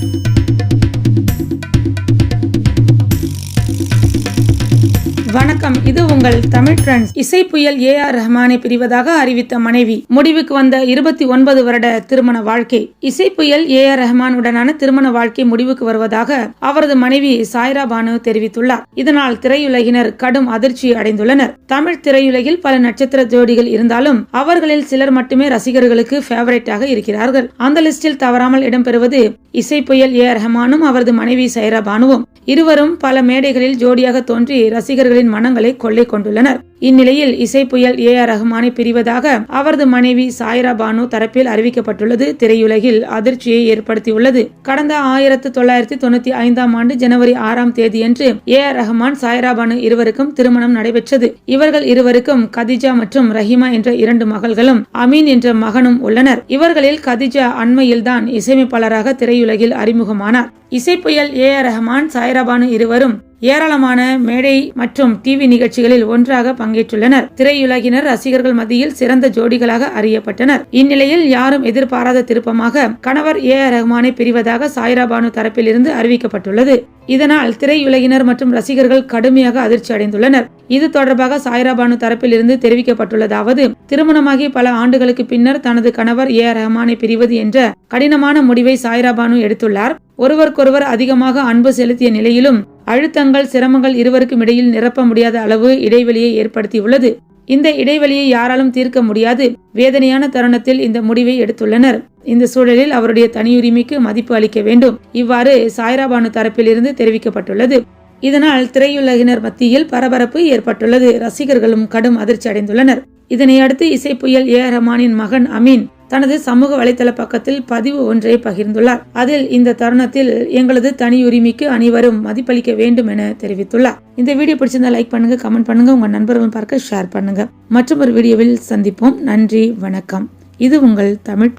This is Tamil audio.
Thank you. உங்கள் தமிழ் ட்ரெண்ட்ஸ் இசை புயல் ஏ ஆர் ரஹ்மானை பிரிவதாக அறிவித்த மனைவி. முடிவுக்கு வந்த இருபத்தி ஒன்பது வருட திருமண வாழ்க்கை. இசை புயல் ஏ ஆர் ரஹ்மானுடனான திருமண வாழ்க்கை முடிவுக்கு வருவதாக அவரது மனைவி சாய்ரா பானு தெரிவித்துள்ளார். இதனால் திரையுலகினர் கடும் அதிர்ச்சி அடைந்துள்ளனர். தமிழ் திரையுலகில் பல நட்சத்திர ஜோடிகள் இருந்தாலும் அவர்களில் சிலர் மட்டுமே ரசிகர்களுக்கு ஃபேவரட்டாக இருக்கிறார்கள். அந்த லிஸ்டில் தவறாமல் இடம்பெறுவது இசை புயல் ஏ ஆர் ரஹ்மானும் அவரது மனைவி சைரா பானுவும். இருவரும் பல மேடைகளில் ஜோடியாக தோன்றி ரசிகர்களின் மனங்களை கொள்ளை கொண்டுள்ளனர். இந்நிலையில் இசை புயல் ஏ ஆர் ரஹ்மானை பிரிவதாக அவரது மனைவி சாய்ரா பானு தரப்பில் அறிவிக்கப்பட்டுள்ளது. திரையுலகில் அதிர்ச்சியை ஏற்படுத்தியுள்ளது. கடந்த ஆயிரத்து தொள்ளாயிரத்தி தொண்ணூத்தி ஐந்தாம் ஆண்டு ஜனவரி ஆறாம் தேதியன்று ஏ ஆர் ரஹ்மான் சாய்ரா பானு இருவருக்கும் திருமணம் நடைபெற்றது. இவர்கள் இருவருக்கும் கதிஜா மற்றும் ரஹிமா என்ற இரண்டு மகள்களும் அமீன் என்ற மகனும் உள்ளனர். இவர்களில் கதிஜா அண்மையில்தான் இசையமைப்பாளராக திரையுலகில் அறிமுகமானார். இசை புயல் ஏ ஆர் ரஹ்மான் சாய்ராபானு இருவரும் ஏராளமான மேடை மற்றும் டிவி நிகழ்ச்சிகளில் ஒன்றாக பங்கேற்றுள்ளனர். திரையுலகினர் ரசிகர்கள் மத்தியில் சிறந்த ஜோடிகளாக அறியப்பட்டனர். இந்நிலையில் யாரும் எதிர்பாராத திருப்பமாக கணவர் ஏ ஆர் ரஹ்மானை பிரிவதாக சாய்ராபானு தரப்பிலிருந்து அறிவிக்கப்பட்டுள்ளது. இதனால் திரையுலகினர் மற்றும் ரசிகர்கள் கடுமையாக அதிர்ச்சி அடைந்துள்ளனர். இது தொடர்பாக சாய்ராபானு தரப்பிலிருந்து தெரிவிக்கப்பட்டுள்ளதாவது திருமணமாகி பல ஆண்டுகளுக்கு பின்னர் தனது கணவர் ஏ ஆர் ரஹ்மானை பிரிவது என்ற கடினமான முடிவை சாய்ராபானு எடுத்துள்ளார். ஒருவருக்கொருவர் அதிகமாக அன்பு செலுத்திய நிலையிலும் அழுத்தங்கள் சிரமங்கள் இருவருக்கும் இடையில் நிரப்ப முடியாத அளவு இடைவெளியை ஏற்படுத்தியுள்ளது. இந்த இடைவெளியை யாராலும் தீர்க்க முடியாது. வேதனையான தருணத்தில் இந்த முடிவை எடுத்துள்ளனர். இந்த சூழலில் அவருடைய தனியுரிமைக்கு மதிப்பு அளிக்க வேண்டும். இவ்வாறு சாய்ராபானு தரப்பிலிருந்து தெரிவிக்கப்பட்டுள்ளது. இதனால் திரையுலகினர் மத்தியில் பரபரப்பு ஏற்பட்டுள்ளது. ரசிகர்களும் கடும் அதிர்ச்சி அடைந்துள்ளனர். இதனையடுத்து இசை புயல் ஏ ஆர் ரஹ்மானின் மகன் அமீன் தனது சமூக வலைதள பக்கத்தில் பதிவு ஒன்றை பகிர்ந்துள்ளார். அதில் இந்த தருணத்தில் எங்களது தனியுரிமைக்கு அனைவரும் மதிப்பளிக்க வேண்டும் என தெரிவித்துள்ளார். இந்த வீடியோ பிடிச்சிருந்தா லைக் பண்ணுங்க கமெண்ட் பண்ணுங்க உங்க நண்பர்கள் பார்க்க ஷேர் பண்ணுங்க. மற்றும் ஒரு வீடியோவில் சந்திப்போம். நன்றி வணக்கம். இது உங்கள் தமிழ்